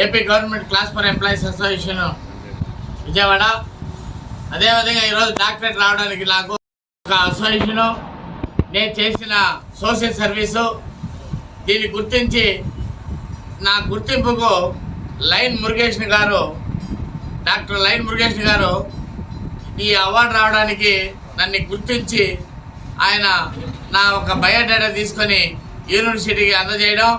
AP government class four employees association Vijayawada. అదేవిధంగా ఈరోజు doctorate రావడానికి నాకు ఒక అసోసియేషను. నేను చేసిన సోషల్ సర్వీసు. దీన్ని గుర్తించి నా గుర్తింపుకు లైన్ మురుగేష్ గారు డాక్టర్ లైన్ మురుగేష్ గారు ఈ అవార్డు రావడానికి నన్ను గుర్తించి ఆయన నా ఒక బయోడేటా తీసుకొని యూనివర్సిటీకి అందజేయడం.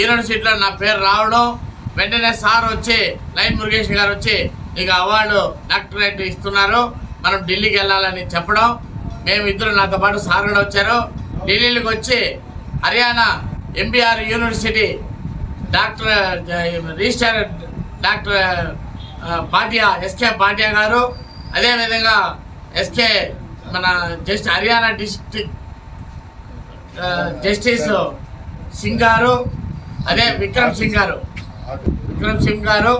యూనివర్సిటీలో నా పేరు రావడం. వెంటనే సార్ వచ్చి లైన్ మురుగేష్ గారు వచ్చి నీకు అవార్డు డాక్టరేట్ ఇస్తున్నారు. మనం ఢిల్లీకి వెళ్ళాలని చెప్పడం. మేము ఇద్దరు నాతో పాటు సార్ కూడా వచ్చారు. ఢిల్లీకి వచ్చి Haryana MBR university doctor registrar doctor Patia SK Patia గారు. అదేవిధంగా ఎస్కే మన just Haryana district justice Singh గారు. అదే విక్రమ్ సింగ్ గారు. విక్రమ్ సింగ్ గారు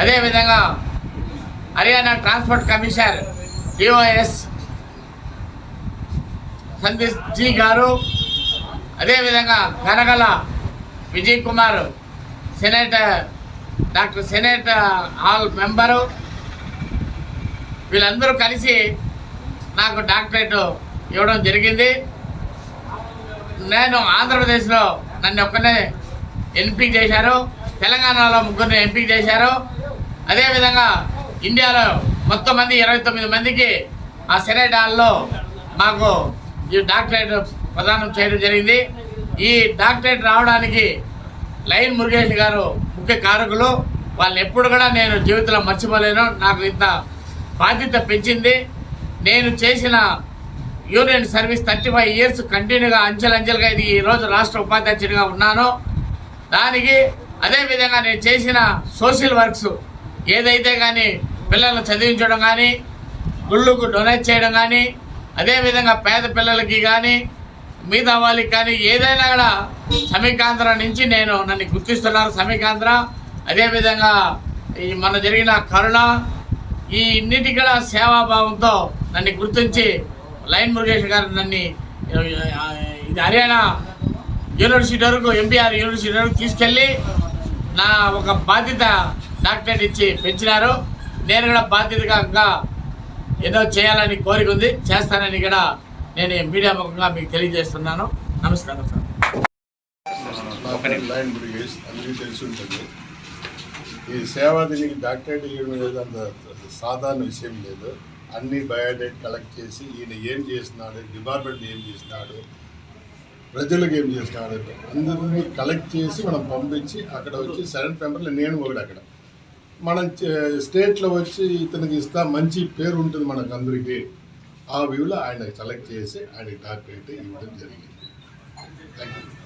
అదేవిధంగా Haryana transport commissioner DOS Sandeep ji గారు అదేవిధంగా Kanagala Vijay Kumar senate doctor senate hall member వీళ్ళందరూ కలిసి నాకు డాక్టరేట్ ఇవ్వడం జరిగింది. నేను ఆంధ్రప్రదేశ్లో నన్ను ఒక్కనే ఎంపిక చేశారు. తెలంగాణలో ముగ్గురిని ఎంపిక చేశారు. అదేవిధంగా ఇండియాలో మొత్తం మంది ఇరవై తొమ్మిది మందికి ఆ సెనేట్ హాల్లో మాకు ఈ డాక్టరేట్ ప్రదానం చేయడం జరిగింది. ఈ డాక్టరేట్ రావడానికి లైన్ మురుగేష్ గారు ముఖ్య కారకులు. వాళ్ళు ఎప్పుడు కూడా నేను జీవితంలో మర్చిపోలేను. నాకు ఇంత బాధ్యత పెంచింది. నేను చేసిన union service thirty five years కంటిన్యూగా అంచెలంచెలుగా ఇది ఈరోజు రాష్ట్ర ఉపాధ్యక్షుడిగా ఉన్నాను. దానికి అదేవిధంగా నేను చేసిన సోషల్ వర్క్స్ ఏదైతే కానీ పిల్లలను చదివించడం కానీ గుళ్ళకు డొనేట్ చేయడం కానీ అదేవిధంగా పేద పిల్లలకి కానీ మిగతా వాళ్ళకి కానీ ఏదైనా కూడా సమీకాంధ్ర నుంచి నేను నన్ను గుర్తిస్తున్నారు సమీకాంధ్ర. అదేవిధంగా ఈ మన జరిగిన కరుణ ఈ ఇన్నిటి కూడా సేవాభావంతో నన్ను గుర్తించి లైన్ మురుగేష్ గారు నన్ను ఇది హర్యానా యూనివర్సిటీ వరకు ఎంపీఆర్ యూనివర్సిటీ వరకు తీసుకెళ్ళి నా ఒక బాధ్యత డాక్టరేట్ ఇచ్చి పెంచినారు. నేను కూడా బాధ్యతగా ఇంకా ఏదో చేయాలని కోరిక ఉంది. చేస్తానని కూడా నేను మీడియా ముఖంగా మీకు తెలియజేస్తున్నాను. నమస్కారం సార్. ఈ సేవాదినికి డాక్టరేట్ ఇవ్వడం అనేది అంత సాధారణ విషయం లేదు. అన్ని బయోడేట్ కలెక్ట్ చేసి ఈయన ఏం చేసినాడు డిపార్ట్మెంట్ ఏం చేసినాడు ప్రజలకు ఏం చేసినాడు అందరినీ కలెక్ట్ చేసి మనం పంపించి అక్కడ వచ్చి సెవెన్ పేపర్లు నేను ఒకటి అక్కడ. మనం చే- స్టేట్లో వచ్చి ఇతనికి ఇస్తా మంచి పేరు ఉంటుంది మనకు అందరికీ. ఆ వ్యూలో ఆయన సెలెక్ట్ చేసి ఆయన డాక్టరేట్ ఇవ్వడం జరిగింది. Thank you